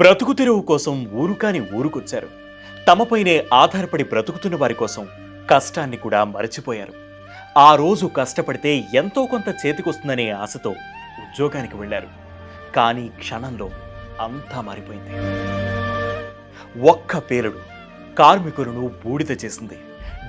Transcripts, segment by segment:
బ్రతుకు తెరువు కోసం ఊరుకాని ఊరుకొచ్చారు. తమపైనే ఆధారపడి బ్రతుకుతున్న వారి కోసం కష్టాన్ని కూడా మరచిపోయారు. ఆ రోజు కష్టపడితే ఎంతో కొంత చేతికొస్తుందనే ఆశతో ఉద్యోగానికి వెళ్ళారు. కానీ క్షణంలో అంతా మారిపోయింది. ఒక్క పేలుడు కార్మికులను బూడిద చేసింది.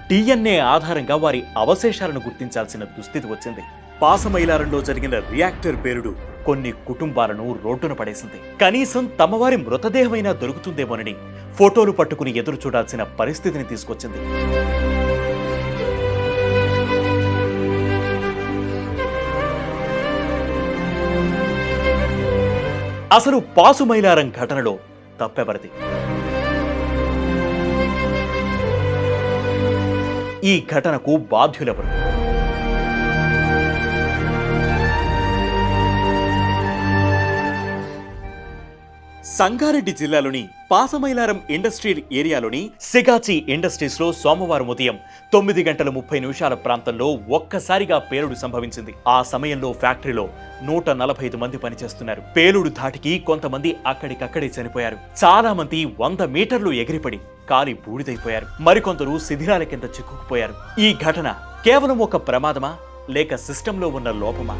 డిఎన్ఏ ఆధారంగా వారి అవశేషాలను గుర్తించాల్సిన దుస్థితి వచ్చింది. పాసమైలారంలో జరిగిన రియాక్టర్ పేరుడు కొన్ని కుటుంబాలను రోడ్డున పడేసింది. కనీసం తమవారి మృతదేహమైనా దొరుకుతుందేమోనని ఫోటోలు పట్టుకుని ఎదురు చూడాల్సిన పరిస్థితిని తీసుకొచ్చింది. అసలు పాసుమైలారం ఘటనలో తప్పెవరిది? ఈ ఘటనకు బాధ్యులెవరు? సంగారెడ్డి జిల్లాలోని పాసమైలారం ఇండస్ట్రియల్ ఏరియాలోని సిగాచి ఇండస్ట్రీస్లో సోమవారం ఉదయం తొమ్మిది గంటల ముప్పై నిమిషాల ప్రాంతంలో ఒక్కసారిగా పేలుడు సంభవించింది. ఆ సమయంలో ఫ్యాక్టరీలో నూట నలభై ఐదు మంది పనిచేస్తున్నారు. పేలుడు ధాటికి కొంతమంది అక్కడికక్కడే చనిపోయారు. చాలా మంది వంద మీటర్లు ఎగిరిపడి కాలి బూడిదైపోయారు. మరికొందరు శిథిరాల కింద చిక్కుకుపోయారు. ఈ ఘటన కేవలం ఒక ప్రమాదమా? లేక సిస్టంలో ఉన్న లోపమా?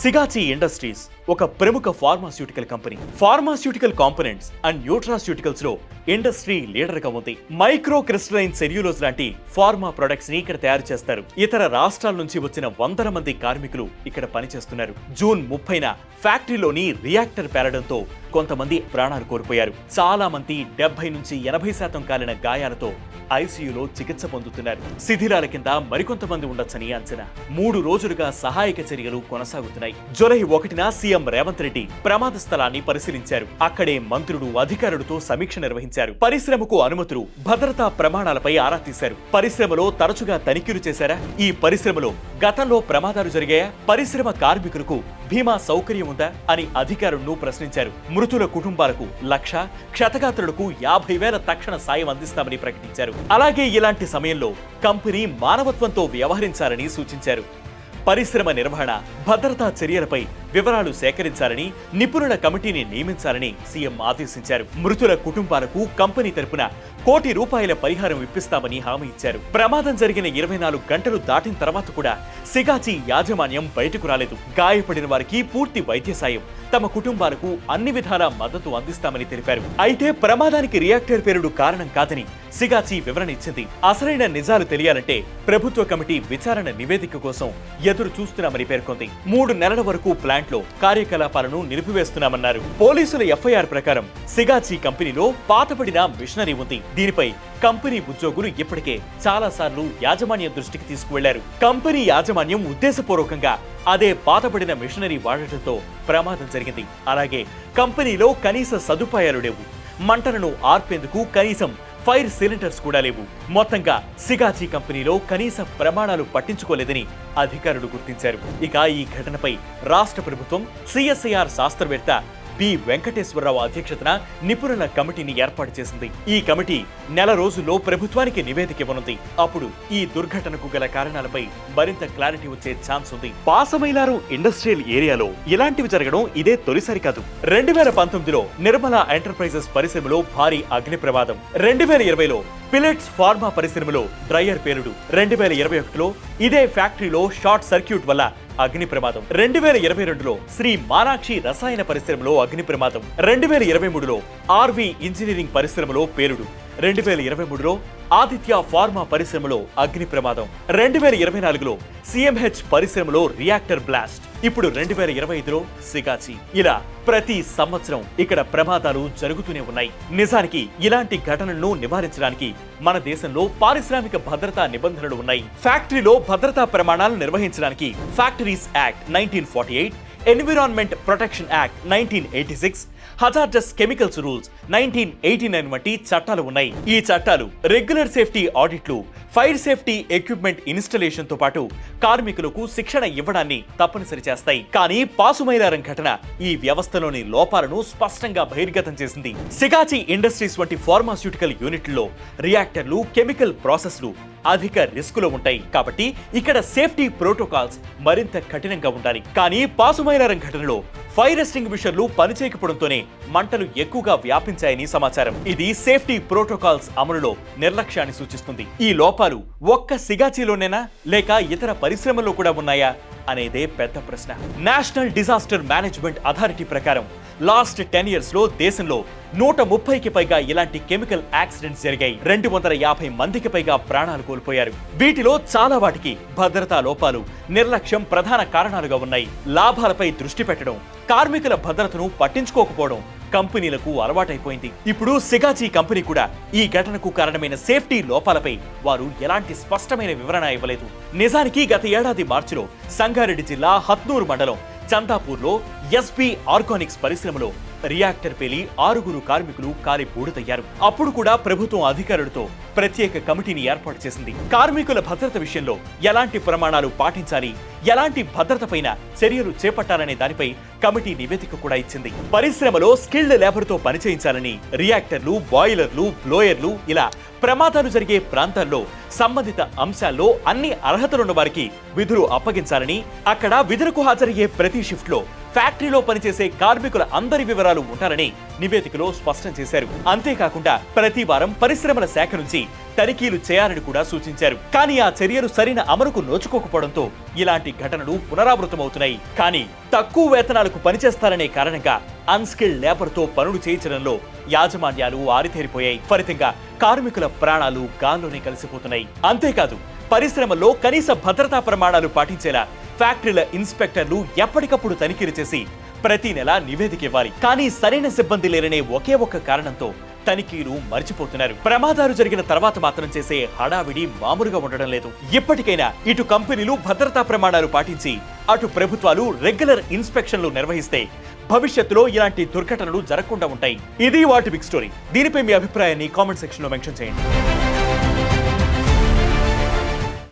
సిగాచి ఇండస్ట్రీస్ ఒక ప్రముఖ pharmaceutical company. Pharmaceutical components and న్యూట్రాస్యూటికల్స్లో industry లీడర్గా ఉంది. మైక్రో క్రిస్టలైన్ సెల్యులోజ్ లాంటి ఫార్మా ప్రొడక్ట్స్ని ఇక్కడ తయారు చేస్తారు. ఇతర రాష్ట్రాల నుంచి వచ్చిన వందల మంది కార్మికులు ఇక్కడ పనిచేస్తున్నారు. జూన్ ముప్పైన ఫ్యాక్టరీలోని రియాక్టర్ పేరడంతో కొంతమంది ప్రాణాలు కోల్పోయారు. చాలా మంది డెబ్బై నుంచి ఎనభై శాతం కాలిన గాయాలతో ఐసీయూలో చికిత్స పొందుతున్నారు. శిథిలాల కింద మరికొంతమంది ఉండొచ్చని అంచనా. మూడు రోజులుగా సహాయక చర్యలు కొనసాగుతున్నాయి. జులై ఒకటిన సీఎం రేవంత్ రెడ్డి ప్రమాద స్థలాన్ని పరిశీలించారు. అక్కడే మంత్రులు అధికారులతో సమీక్ష నిర్వహించారు. పరిశ్రమకు అనుమతులు భద్రతా ప్రమాణాలపై ఆరా తీశారు. పరిశ్రమలో తరచుగా తనిఖీలు చేశారా? ఈ పరిశ్రమలో గతంలో ప్రమాదాలు జరిగాయా? పరిశ్రమ కార్మికులకు బీమా సౌకర్యం ఉందా అని అధికారులను ప్రశ్నించారు. మృతుల కుటుంబాలకు లక్ష క్షతగాత్రులకు యాభై వేల తక్షణ సాయం అందిస్తామని ప్రకటించారు. అలాగే ఇలాంటి సమయంలో కంపెనీ మానవత్వంతో వ్యవహరించాలని సూచించారు. పరిశ్రమ నిర్వహణ భద్రతా చర్యలపై వివరాలు సేకరించాలని నిపుణుల కమిటీని నియమించాలని సీఎం ఆదేశించారు. మృతుల కుటుంబాలకు కంపెనీ తరపున కోటి రూపాయల పరిహారం ఇప్పిస్తామని హామీ ఇచ్చారు. ప్రమాదం జరిగిన ఇరవై నాలుగు గంటలు దాటిన తర్వాత కూడా సిగాచి యాజమాన్యం బయటకు రాలేదు. గాయపడిన వారికి పూర్తి వైద్య సాయం. తమ కుటుంబాలకు అన్ని విధాల మద్దతు అందిస్తామని తెలిపారు. అయితే ప్రమాదానికి రియాక్టర్ పేరుడు కారణం కాదని సిగాచి వివరణ ఇచ్చింది. అసలైన నిజాలు తెలియాలంటే ప్రభుత్వ కమిటీ విచారణ నివేదిక కోసం ఎదురు చూస్తున్నామని పేర్కొంది. మూడు నెలల వరకు ప్లాంట్ లో కార్యకలాపాలను నిలిపివేస్తున్నామన్నారు. పోలీసుల ఎఫ్ఐఆర్ ప్రకారం సిగాచి కంపెనీలో పాతపడిన మిషనరీ ఉంది. దీనిపై కంపెనీ ఉద్యోగులు ఇప్పటికే చాలా సార్లు యాజమాన్యం దృష్టికి తీసుకువెళ్ళారు. కంపెనీ యాజమాన్యం ఉద్దేశపూర్వకంగా అదే పాతపడిన మిషనరీ వాడటంతో ప్రమాదం జరిగింది. అలాగే కంపెనీలో కనీస సదుపాయాలు లేవు. మంటలను ఆర్పేందుకు కనీసం ఫైర్ సిలిండర్స్ కూడా లేవు. మొత్తంగా సిగాజీ కంపెనీలో కనీస ప్రమాణాలు పట్టించుకోలేదని అధికారులు గుర్తించారు. ఇక ఈ ఘటనపై రాష్ట్ర ప్రభుత్వం సిఎస్ఐఆర్ శాస్త్రవేత్త బి వెంకటేశ్వరరావు అధ్యక్షతన నిపుణుల కమిటీని ఏర్పాటు చేసింది. ఈ కమిటీ నెల రోజుల్లో ప్రభుత్వానికి నివేదిక ఇవ్వనుంది. అప్పుడు ఈ దుర్ఘటనకు గల కారణాలపై మరింత క్లారిటీ వచ్చే ఛాన్స్ ఉంది. పాసమైలారు ఇండస్ట్రియల్ ఏరియాలో ఇలాంటివి జరగడం ఇదే తొలిసారి కాదు. రెండు వేల పంతొమ్మిదిలో నిర్మల ఎంటర్ప్రైజెస్ పరిశ్రమలో భారీ అగ్ని ప్రమాదం. రెండు వేల ఇరవైలో పిలెట్స్ ఫార్మా పరిశ్రమలో డ్రయర్ పేలుడు. రెండు వేల ఇరవై ఒకటిలో ఇదే ఫ్యాక్టరీలో షార్ట్ సర్క్యూట్ వల్ల అగ్ని ప్రమాదం రెండు వేల ఇరవై రెండులో శ్రీ మానాక్షి రసాయన పరిశ్రమలో అగ్ని ప్రమాదం రెండు వేల ఇరవై మూడులో ఆర్వి ఇంజనీరింగ్ పరిశ్రమలో పేలుడు. రెండు వేల ఇరవై మూడులో ఆదిత్య ఫార్మా పరిశ్రమలో అగ్ని ప్రమాదం. రెండు వేల ఇరవై నాలుగులో సిఎంహెచ్ పరిశ్రమలో రియాక్టర్ బ్లాస్ట్. ఇప్పుడు రెండు వేల ఇరవై ఐదులో సిగాచి. ఇలా ప్రతి సంవత్సరం ఇక్కడ ప్రమాదాలు జరుగుతూనే ఉన్నాయి. నిజానికి ఇలాంటి ఘటనలను నివారించడానికి మన దేశంలో పారిశ్రామిక భద్రతా నిబంధనలు ఉన్నాయి. ఫ్యాక్టరీలో భద్రతా ప్రమాణాలు నిర్వహించడానికి factories act nineteen forty eight environment protection act nineteen eighty six hazardous chemicals rules nineteen eighty nine వంటి చట్టాలు ఉన్నాయి. ఈ చట్టాలు రెగ్యులర్ సేఫ్టీ ఆడిట్లు ఫైర్ సేఫ్టీ ఎక్విప్మెంట్ ఇన్స్టలేషన్తో పాటు కార్మికులకు శిక్షణ ఇవ్వడాన్ని తప్పనిసరి చేస్తాయి. కానీ పాసుమైలారం ఘటన ఈ వ్యవస్థలోని లోపాలను స్పష్టంగా బహిర్గతం చేసింది. సిగాచి ఇండస్ట్రీస్ వంటి ఫార్మాస్యూటికల్ యూనిట్లో రియాక్టర్లు కెమికల్ ప్రాసెస్లు అధిక రిస్కులో ఉంటాయి. కాబట్టి ఇక్కడ సేఫ్టీ ప్రోటోకాల్స్ మరింత కఠినంగా ఉండాలి. కానీ పాసుమైనారం ఘటనలో ఫైర్ ఎస్టింగ్విషర్లు పనిచేయకపోవడంతోనే మంటలు ఎక్కువగా వ్యాపించాయని సమాచారం. ఇది సేఫ్టీ ప్రోటోకాల్స్ అమలులో నిర్లక్ష్యాన్ని సూచిస్తుంది. ఈ లోపాలు ఒక్క సిగాచిలోనేనా లేక ఇతర పరిశ్రమల్లో కూడా ఉన్నాయా? అనేదే పెద్ద ప్రశ్న. నేషనల్ డిజాస్టర్ మేనేజ్మెంట్ అథారిటీ ప్రకారం లాస్ట్ టెన్ ఇయర్స్లో దేశంలో నూట ముప్పైకి పైగా ఇలాంటి కెమికల్ యాక్సిడెంట్స్ జరిగాయి. రెండు వందల యాభై మందికి పైగా ప్రాణాలు కోల్పోయారు. వీటిలో చాలా వాటికి భద్రతా లోపాలు నిర్లక్ష్యం ప్రధాన కారణాలుగా ఉన్నాయి. లాభాలపై దృష్టి పెట్టడం కార్మికుల భద్రతను పట్టించుకోకపోవడం కంపెనీలకు అలవాటైపోయింది. ఇప్పుడు సిగాచి కంపెనీ కూడా ఈ ఘటనకు కారణమైన సేఫ్టీ లోపాలపై వారు ఎలాంటి స్పష్టమైన వివరణ ఇవ్వలేదు. నిజానికి గత ఏడాది మార్చిలో సంగారెడ్డి జిల్లా హత్నూరు మండలం చందాపూర్లో ఎస్బీ ఆర్గానిక్స్ పరిశ్రమలో రియాక్టర్ పేలి ఆరుగురు కార్మికులు కాలి బూడిదయ్యారు అప్పుడు కూడా ప్రభుత్వం అధికారులతో ప్రత్యేక కమిటీని ఏర్పాటు చేసింది. కార్మికుల భద్రత విషయంలో ఎలాంటి ప్రమాణాలు పాటించాలి? ఎలాంటి భద్రతపైన చర్యలు చేపట్టాలనే దానిపై కమిటీ నివేదిక కూడా ఇచ్చింది. పరిశ్రమలో స్కిల్డ్ లేబర్తో పనిచేయించాలని రియాక్టర్లు బాయిలర్లు బ్లోయర్లు ఇలా ప్రమాదాలు జరిగే ప్రాంతాల్లో సంబంధిత అంశాల్లో అన్ని అర్హతలున్న వారికి విధులు అప్పగించాలని అక్కడ విధులకు హాజరయ్యే ప్రతి షిఫ్ట్లో ఫ్యాక్టరీలో పనిచేసే కార్మికుల అందరి వివరాలు ఉంటారని నివేదికలో స్పష్టం చేశారు. అంతేకాకుండా ప్రతి వారం పరిశ్రమల శాఖ నుంచి తనిఖీలు చేయాలని కూడా సూచించారు. కానీ ఆ చర్యలు సరైన అమలుకు నోచుకోకపోవడంతో ఇలాంటి ఘటనలు పునరావృతమవుతున్నాయి. కానీ తక్కువ వేతనాలకు పనిచేస్తారనే కారణంగా అన్స్కిల్డ్ లేబర్తో పనులు చేయించడంలో యాజమాన్యాలు ఆరితేరిపోయాయి. ఫలితంగా కార్మికుల ప్రాణాలు గాల్లోనే కలిసిపోతున్నాయి. అంతేకాదు పరిశ్రమలో కనీస భద్రతా ప్రమాణాలు పాటించేలా ఫ్యాక్టరీల ఇన్స్పెక్టర్లు ఎప్పటికప్పుడు తనిఖీలు చేసి ప్రతి నెల నివేదిక ఇవ్వాలి. కానీ సరైన సిబ్బంది లేరనే ఒకే ఒక్క కారణంతో తనిఖీలు మర్చిపోతున్నారు. ప్రమాదాలు జరిగిన తర్వాత మాత్రం చేసే హడావిడి మామూలుగా ఉండడం లేదు. ఇప్పటికైనా ఇటు కంపెనీలు భద్రతా ప్రమాణాలు పాటించి అటు ప్రభుత్వాలు రెగ్యులర్ ఇన్స్పెక్షన్లు నిర్వహిస్తే భవిష్యత్తులో ఇలాంటి దుర్ఘటనలు జరగకుండా ఉంటాయి. ఇది వాటి బిగ్ స్టోరీ. దీనిపై మీ అభిప్రాయాన్ని కామెంట్ సెక్షన్లో మెన్షన్ చేయండి.